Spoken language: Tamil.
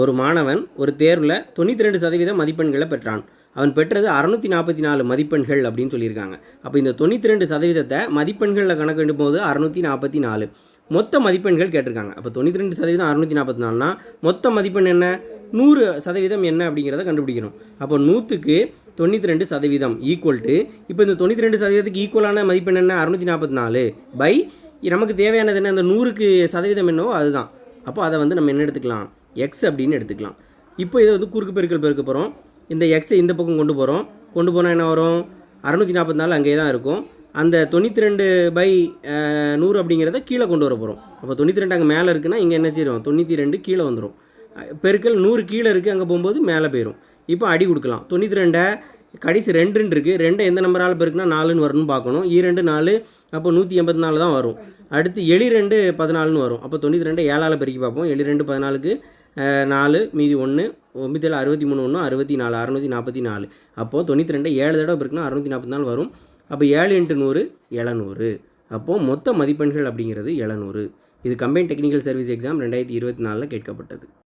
ஒரு மாணவன் ஒரு தேர்வில் தொண்ணூற்றி ரெண்டு சதவீத மதிப்பெண்களை பெற்றான். அவன் பெற்றது அறநூற்றி நாற்பத்தி நாலு மதிப்பெண்கள் அப்படின்னு சொல்லியிருக்காங்க. அப்போ இந்த தொண்ணூற்றி ரெண்டு சதவீதத்தை மதிப்பெண்களில் கணக்கிடும் போது அறநூற்றி நாற்பத்தி நாலு மொத்த மதிப்பெண்கள் கேட்டிருக்காங்க. அப்போ தொண்ணூற்றி ரெண்டு சதவீதம் அறுநூற்றி நாற்பத்தி நாலுனா மொத்த மதிப்பெண் என்ன? நூறு சதவீதம் என்ன அப்படிங்கிறத கண்டுபிடிக்கணும். அப்போ நூற்றுக்கு தொண்ணூற்றி ரெண்டு சதவீதம் ஈக்குவல் டு இப்போ இந்த தொண்ணூற்றி ரெண்டு சதவீதத்துக்கு ஈக்குவலான மதிப்பெண் என்ன? அறுநூற்றி நாற்பத்தி நாலு பை நமக்கு தேவையானது என்ன? அந்த நூறுக்கு சதவீதம் என்னவோ அதுதான். அப்போ அதை வந்து நம்ம என்ன எடுத்துக்கலாம்? எக்ஸ் அப்படின்னு எடுத்துக்கலாம். இப்போ இதை வந்து குறுக்கு பெருக்கல் பெருக்க போகிறோம் இந்த எக்ஸை இந்த பக்கம் கொண்டு போகிறோம் கொண்டு போனால் என்ன வரும்? அறநூற்றி நாற்பத்தி நாலு அங்கேயே தான் இருக்கும். அந்த தொண்ணூற்றி ரெண்டு பை நூறு அப்படிங்கிறத கீழே கொண்டு வர போகிறோம் அப்போ தொண்ணூற்றி ரெண்டு அங்கே மேலே இருக்குன்னா இங்கே என்ன செய்யும் தொண்ணூற்றி ரெண்டு கீழே வந்துடும் பெருக்கல் நூறு கீழே இருக்குது அங்கே போகும்போது மேலே போயிடும் இப்போ அடி கொடுக்கலாம். தொண்ணூற்றி ரெண்டை கடைசி ரெண்டுன்னு இருக்குது ரெண்டை எந்த நம்பரால் பெருக்குனா நாலுன்னு வரணும்னு பார்க்கணும். இரண்டு நாலு அப்போ நூற்றி எண்பத்தி நாலு தான் வரும். அடுத்து எளி ரெண்டு பதினாலுன்னு வரும். அப்போ தொண்ணூற்றி ரெண்டு ஏழால் பெருக்கி பார்ப்போம். எளி ரெண்டு பதினாலுக்கு நாலு மீதி ஒன்று ஒம்பத்தி ஏழு அறுபத்தி மூணு ஒன்று அறுபத்தி நாலு அறுநூற்றி நாற்பத்தி நாலு. அப்போது தொண்ணூற்றி ரெண்டு ஏழு தடவை இருக்குன்னா அறுநூற்றி நாற்பத்தி நாலு வரும். அப்போ ஏழு இன்ட்டு நூறு எழுநூறு. அப்போது மொத்த மதிப்பெண்கள் அப்படிங்கிறது எழுநூறு. இது கம்பைன் டெக்னிக்கல் சர்வீஸ் எக்ஸாம் ரெண்டாயிரத்தி இருபத்தி நாலில் கேட்கப்பட்டது.